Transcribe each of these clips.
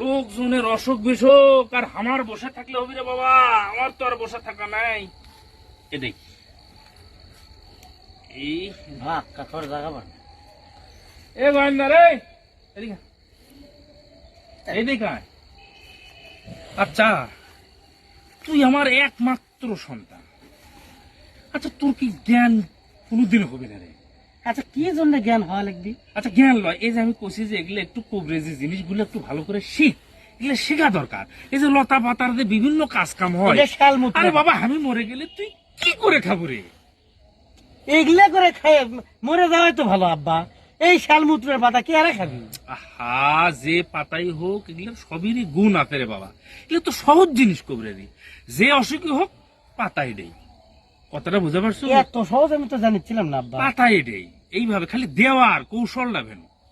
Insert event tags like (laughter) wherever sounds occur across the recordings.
লোকজনের অসুখ বিসুখ আর আমার বসে থাকলে হবে রে বাবা। আমার তো আর বসে থাকা নাই। এ দেখ। এই ভাগ কাঠর জায়গা পান এ গোয়েন্দা রে। এদিকে। এদিকে আচ্ছা তুই আমার একমাত্র সন্তান। আচ্ছা তোর কি জ্ঞান কোনোদিন হবে না রে? আচ্ছা কি জন্য জ্ঞান হওয়া লাগবি? আচ্ছা জ্ঞান লয়। এই যে আমি কষি যে এগুলো একটু কবরেজি জিনিসগুলো একটু ভালো করে শিখ। এগুলো শেখা দরকার। এই যে লতা পাতার যে বিভিন্ন কাজ কাম হয়। আরে বাবা আমি মরে গেলে তুই কি করে খাব রে? এইগুলা করে খাই মরে যাওয়াই তো ভালো আব্বা। এই শালমূত্রের পাতা কি আরে খাবি? আহা যে পাতাই হোক এগুলো সবেরই গুণ আছে রে বাবা। এগুলো তো সহজ জিনিস কবরে যে অসুখী হোক পাতাই দেই। কথাটা বুঝতে পারছ? এত সহজ আমি তো জানিছিলাম না আব্বা। পাতাই দেই। এইভাবে খালি দেওয়ার কৌশল না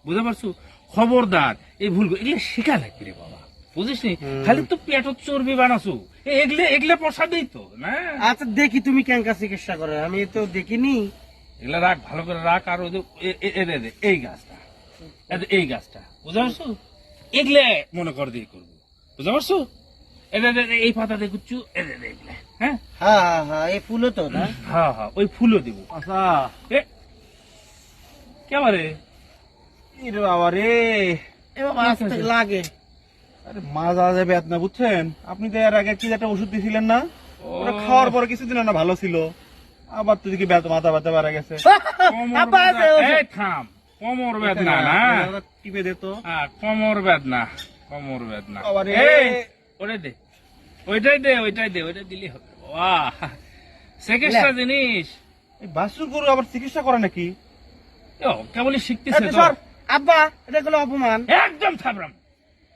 বুঝতে পারছ? খবরদার এই ভুল এগুলো শেখা লাগবে রে বাবা। বুঝিস নি? খালি তো পেটত চর্বি বানাছো। এ- এগুলো এগুলো প্রসাদেই তো না? আচ্ছা দেখি তুমি ক্যাঙ্কা চিকিৎসা করে। আমি তো দেখিনি। এগুলো রাখ ভালো করে রাখ আর ওই এই গাছটা। এই গাছটা। বুঝতে পারছ? এগুলো মনে কর দিয়ে করব। বুঝতে পারছ? এই পাতা দিয়ে কুচ্ছু এ দে, দে, এগুলো, হ্যাঁ? হ্যাঁ হ্যাঁ হ্যাঁ এই ফুলও তো না? হ্যাঁ হ্যাঁ ওই ফুলও দিব। আচ্ছা। এ কেবারে ইরে বাবা রে। এবার আস্তে লাগে। আরে মাজা যাবে না বুঝছেন? আপনি তো এর আগে কি একটা ওষুধ দিয়েছিলেন না? ওটা খাওয়ার পরে কিছুদিন না ভালো ছিল। আবার তো দেখি মাথা ব্যথা বেড়ে গেছে। (laughs) কোমর থাম কোমর বেদনা না টিপে দে তো। হ্যাঁ, কোমর বেদনা কোমর বেদনা ওটাই দে ওইটাই দে ওইটাই দে ওইটাই দিলে হবে। বাহ চিকিৎসা জিনিস। বাসুর গরু আবার চিকিৎসা করে নাকি? কেবলই শিখতেছে এই তো। আব্বা এটা গুলো অপমান। একদম থাবরাম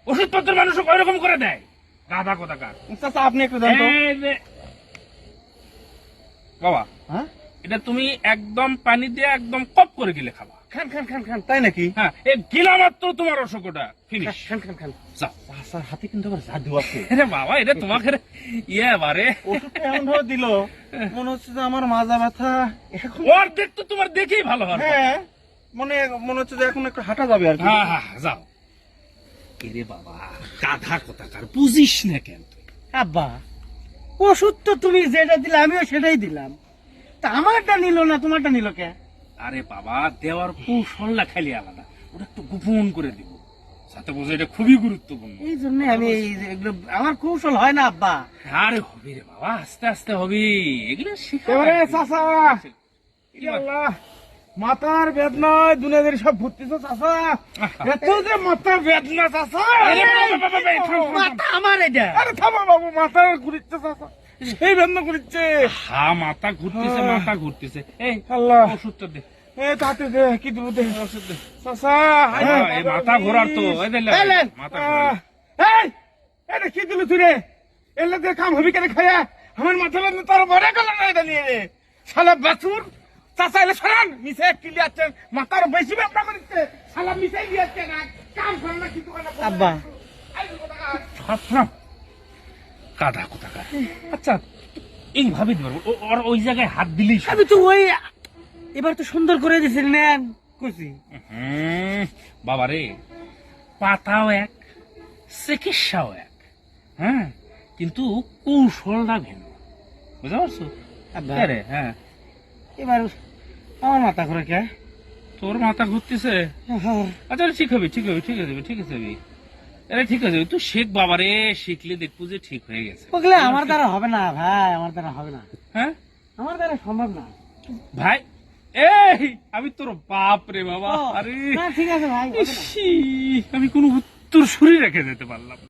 ওষুধপত্র মানুষ ওইরকম করে দেয়। গাধা কোথাকার। চাচা আপনি একটু দেন তো। বাবা হ্যাঁ? এটা তুমি একদম পানি দিয়ে একদম কপ করে গিলে খাবা। খান খান খান খান তাই নাকি? হ্যাঁ এই গিলা মাত্র তোমার অসুখটা। ফিনিশ খান খান খান যাও। হাতে কিন্তু আবার জাদু আছে। (laughs) আরে বাবা এটা তোমাকে ইয়ে বারে। ওষুধটা এমন ভাবে দিল মনে হচ্ছে যে আমার মাজা ব্যথা দেখ তো তোমার দেখেই ভালো হবে হ্যাঁ। মনে মনে হচ্ছে যে এখন একটু হাঁটা যাবে আর কি। হ্যাঁ হ্যাঁ হ্যাঁ, যাও। এরে বাবা গাধা কোথাকার বুঝিস না কেন তুই? আব্বা ওষুধ তো তুমি যেটা দিলে আমিও সেটাই দিলাম। তা আমারটা নিল না তোমারটা নিল কে? আরে বাবা দেওয়ার কৌশলটা খালি আলাদা। ওটা একটু গোপন করে দিব। সাথে বোঝো এটা খুবই গুরুত্বপূর্ণ। এই জন্য আমি এই যে এগুলো আমার কৌশল হয় না আব্বা। আরে হবে রে বাবা আস্তে আস্তে হবে। এগুলো শেখা। চাচা। আল্লাহ, মাথার বেদনায় দুনিয়াদের সব ভর্তিছে চাচা। এত যে মাথার বেদনা। মাথা আমার এটা। আরে থামো বাবু মাথা ঘুরিচ্ছে চাচা। সেই বেদনা ঘুরিচ্ছে হা মাথা ঘুরতেছে হ্যাঁ। মাথা ঘুরতেছে। এই আল্লাহ। ওষুধটা দে। তাতে দে কি দেবো দে। ওষুধ দে। চাচা হ্যাঁ, মাথা ঘোরার তো। মাথা ঘোরার। এই এটা কি দিল তুই রে? এলে দিয়ে কাম হবি কেন খায়া আমার মাথা বেদনা তার বড় গেল না এটা নিয়ে রে শালা বাছুর। চাচা এলে সরান। কিলি আছেন মাথার বেশি বেদনা করিচ্ছে শালা মিশে দিয়েছে না। কাম করে না আব্বা। কাদা কোথাকার? আচ্ছা এইভাবে ওর ওই জায়গায় হাত দিলেই। আমি তো ওই এবার তো সুন্দর করে দিয়েছিলি নেন। কইছি। বাবা রে। পাতাও এক চিকিৎসাও এক। হ্যাঁ কিন্তু কৌশলটা ভিন্ন। বুঝতে পারছ? হ্যাঁ। এবার আমার মাথা করে কে? তোর মাথা ঘুরতেছে? আচ্ছা ঠিক হবে ঠিক হবে ঠিক আছে ঠিক আছে আরে ঠিক আছে তুই শেখ বাবা রে শিখলে দেখব যে ঠিক হয়ে গেছে। ওগুলো আমার দ্বারা হবে না ভাই আমার দ্বারা হবে না। হ্যাঁ? আমার দ্বারা সম্ভব না। ভাই এই আমি তোর বাপ রে বাবা আরে। ঠিক আছে ভাই আমি কোনো উত্তর সুরি রেখে যেতে পারলাম।